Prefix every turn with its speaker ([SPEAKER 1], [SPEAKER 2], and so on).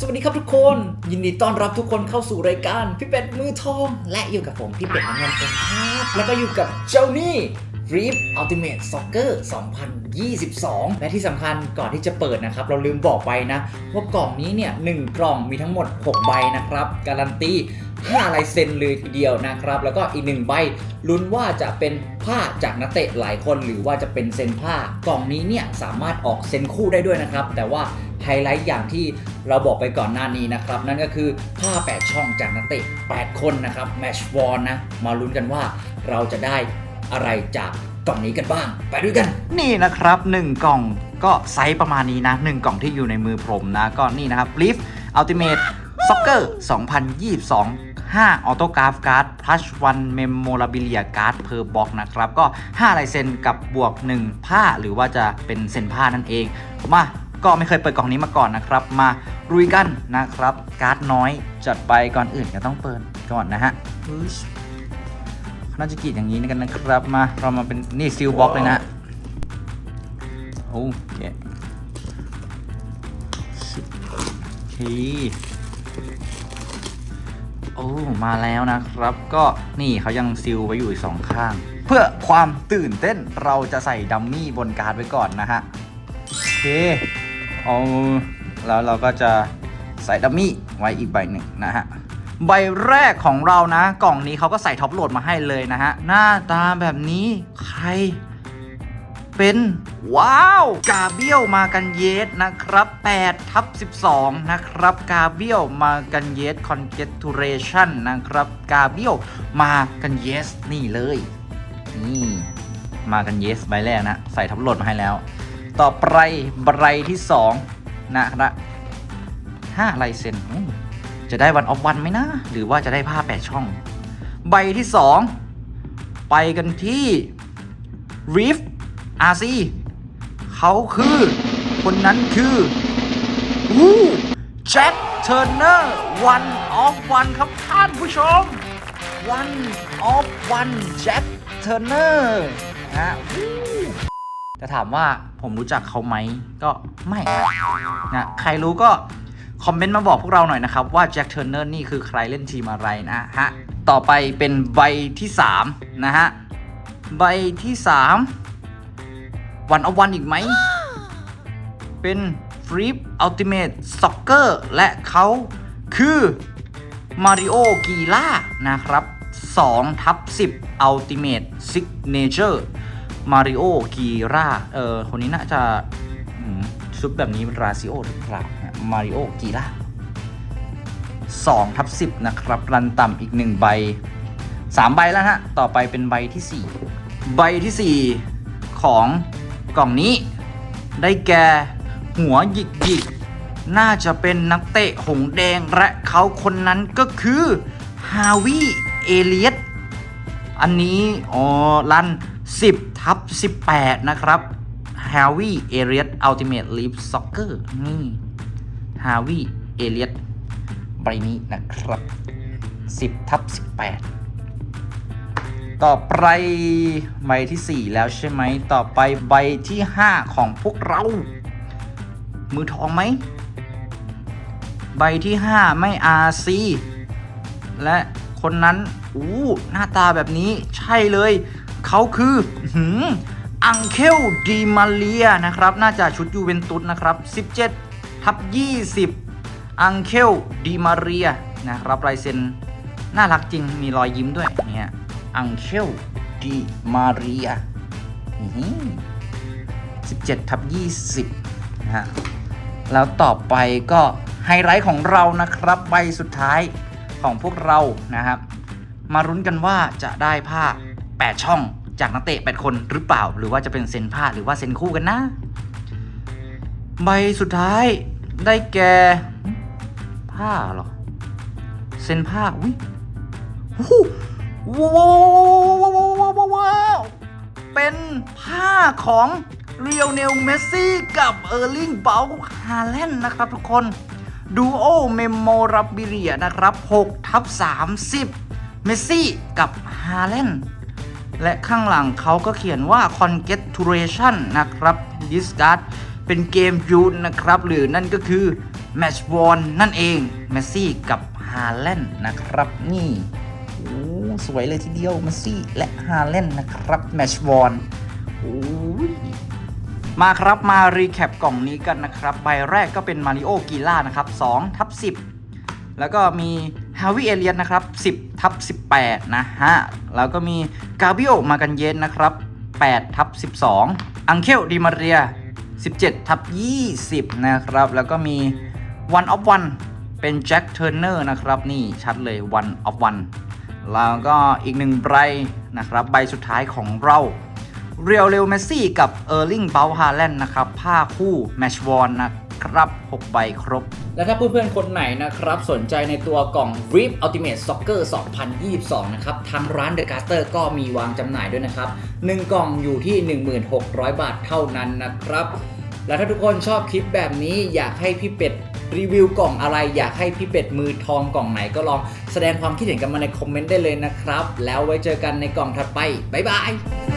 [SPEAKER 1] สวัสดีครับทุกคน ยินดีต้อนรับทุกคนเข้าสู่รายการ พี่เป็ดมือทอง และอยู่กับผมพี่เป็ดน้ำเงินเองครับแล้วก็อยู่กับเจ้านี่ Reef Ultimate Soccer 2022 และที่สำคัญก่อนที่จะเปิดนะครับ เราลืมบอกไปนะ ว่ากล่องนี้เนี่ยหนึ่งกล่องมีทั้งหมด 6 ใบนะครับ การันตี5ลายเซ็นเลยทีเดียวนะครับ แล้วก็อีกหนึ่งใบลุ้นว่าจะเป็นผ้าจากนักเตะหลายคน หรือว่าจะเป็นเซ็นผ้ากล่องนี้เนี่ยสามารถออกเซ็นคู่ได้ด้วยนะครับ แต่ว่า ไฮไลท์อย่างที่เราบอกไปก่อนหน้านี้นะครับ นั่นก็คือผ้า 8 ช่องจากนักเตะ 8 คนนะครับแมชวอนนะ มาลุ้นกันว่าเราจะได้อะไรจากกล่องนี้กันบ้าง ไปด้วยกัน
[SPEAKER 2] นี่นะครับ 1 กล่องก็ไซส์ประมาณนี้นะ 1 กล่องที่อยู่ในมือผมนะ ก็นี่นะครับ Leaf Ultimate Soccer 2022 5 Autograph Card Plus 1 Memorabilia Card per box นะครับ ก็5ลายเซ็นกับบวก 1 ผ้าหรือว่าจะเป็นเซ็นผ้านั่นเองมา ก็ไม่เคยเปิดกล่องนี้มาก่อนนะครับ มารุยกันนะครับ การ์ดน้อยจัดไปก่อนอื่นก็ต้องเปิดก่อนนะฮะอุ๊ยน่าจะกรีดอย่างนี้กันนะครับ มาเรามาเป็นนี่ซิลบ็อกเลยนะโอเคโอเคโอ้มาแล้วนะครับ ก็นี่เขายังซิลไว้อยู่อีกสองข้าง เพื่อความตื่นเต้นเราจะใส่ดัมมี่บนการ์ดไว้ก่อนนะฮะโอเค เอาแล้วเราก็จะใส่ดัมมี่ไว้อีกใบหนึ่งนะฮะใบแรกของเรานะ กล่องนี้เขาก็ใส่ท็อปโหลดมาให้เลยนะฮะ หน้าตาแบบนี้ใครเป็นว้าว กาเบียลมากันเยสนะครับ8ทับ12 นะครับ กาเบียลมากันเยสคอนเกตูเรชันนะครับ กาเบียลมากันเยสนี่เลย นี่ มากันเยสใบแรกนะ ใส่ท็อปโหลดมาให้แล้ว ต่อไปใบที่2นะครับห้าลายเซ็นจะได้วันออฟวันไหมนะ หรือว่าจะได้ผ้าแปดช่อง ใบที่2ไปกันที่ Reef RC เขาคือ คนนั้นคือวูแจ็คเทอร์เนอร์วันออฟวันครับท่านผู้ชมวันออฟวันแจ็คเทอร์เนอร์ฮะ วู้จะถามว่าผมรู้จักเขาไหมก็ไม่นะใครรู้ก็คอมเมนต์มาบอกพวกเราหน่อยนะครับ ว่าแจ็คเทอร์เนอร์นี่คือใครเล่นทีมอะไรนะฮะ ต่อไปเป็นใบที่ 3 นะฮะ ใบที่ 3 วันเอาวันอีกไหม เป็นฟรี p อัลติเม e ซ็อกเกอร์และเขาคือมาริโอกีล่านะครับ2ทับ10 Ultimate Signature มาริโอกีราเออคนนี้น่าจะชุดแบบนี้เป็นราซิโอหรือเปล่ามาริโอกีร่า2ทับ10นะครับ รันต่ำอีก1ใบ3ใบแล้วฮะ ต่อไปเป็นใบที่4ใบที่4ของกล่องนี้ ได้แก่หัวหยิกหยิกน่าจะเป็นนักเตะหงแดงและเขาคนนั้นก็คือฮาวิเอเลียตอันนี้อ๋อรัน 10 ทับ 18 นะครับ h a r v y e l i o t Ultimate Leap Soccer นี่ h a r v y e l i o t ใบนี้นะครับ 10ทับ18 ต่อไปใบที่ 4 แล้วใช่ไหม ต่อไปใบที่ 5 ของพวกเรา มือทองไหม ใบที่ 5 ไม่ RC และคนนั้น อู้ หน้าตาแบบนี้ใช่เลย เขาคือหืมอังเคลดีมาเลียนะครับ น่าจะชุดยูเวนตุสนะครับ 17 ทับ 20 อังเคลดีมาเรียนะครับลายเซ็นน่ารักจริงมีรอยยิ้มด้วยเนี่ยอังเคลดีมาเรีย17 ทับ 20นะฮะแล้วต่อไปก็ไฮไลท์ของเรานะครับใบสุดท้ายของพวกเรานะครับ มารุ้นกันว่าจะได้ผ้า 8 ช่อง จากนักเตะ 8 คนหรือเปล่า หรือว่าจะเป็นเซนผ้าหรือว่าเซนคู่กันนะ ใบสุดท้ายได้แก่ผ้าหรอ เซนผ้าอุ้ยว้าวว้าวว้าวว้าวเป็นผ้าของเรียวเนลเมสซี่กับเออร์ลิงเบลฮาแลนด์นะครับทุกคนดูโอเมมโมราบิเลียนะครับ6ทับ30 เมสซี่กับฮาแลนด์ และข้างหลังเขาก็เขียนว่า congratulation นะครับ discard เป็นเกมยูนนะครับ หรือนั่นก็คือแมชวอนนั่นเองเมสซี่กับฮาแลนด์นะครับนี่โอ้สวยเลยทีเดียวเมสซี่และฮาแลนด์นะครับแมชวอนโอ้มาครับมารีแคปกล่องนี้กันนะครับ ใบแรกก็เป็นมาริโอกีล่านะครับ2ทับ10 แล้วก็มี ฮาวิเอเลียนนะครับ10ทับ18 นะฮะ แล้วก็มีกาบิโอมากันเย็นนะครับ8ทับ12 อังเคลดิมาเรีย 17ทับ20 นะครับ แล้วก็มี One of One เป็นแจ็คเทอร์เนอร์นะครับ นี่ชัดเลย One of One แล้วก็อีกหนึ่งใบนะครับ ใบสุดท้ายของเราเรียวเรลเมสซี่กับเออร์ลิงเบลฮาแลนด์นะครับ ผ้าคู่แมชวอนนะ ครับ 6 ใบครบ
[SPEAKER 1] และถ้าเพื่อนๆ คนไหนนะครับ สนใจในตัวกล่อง Rip Ultimate Soccer 2022 นะครับ ทางร้าน The Caster ก็มีวางจำหน่ายด้วยนะครับ 1 กล่องอยู่ที่ 1600 บาทเท่านั้นนะครับ และถ้าทุกคนชอบคลิปแบบนี้อยากให้พี่เป็ดรีวิวกล่องอะไรอยากให้พี่เป็ดมือทองกล่องไหนก็ลองแสดงความคิดเห็นกันมาในคอมเมนต์ได้เลยนะครับ แล้วไว้เจอกันในกล่องถัดไป บ๊ายบาย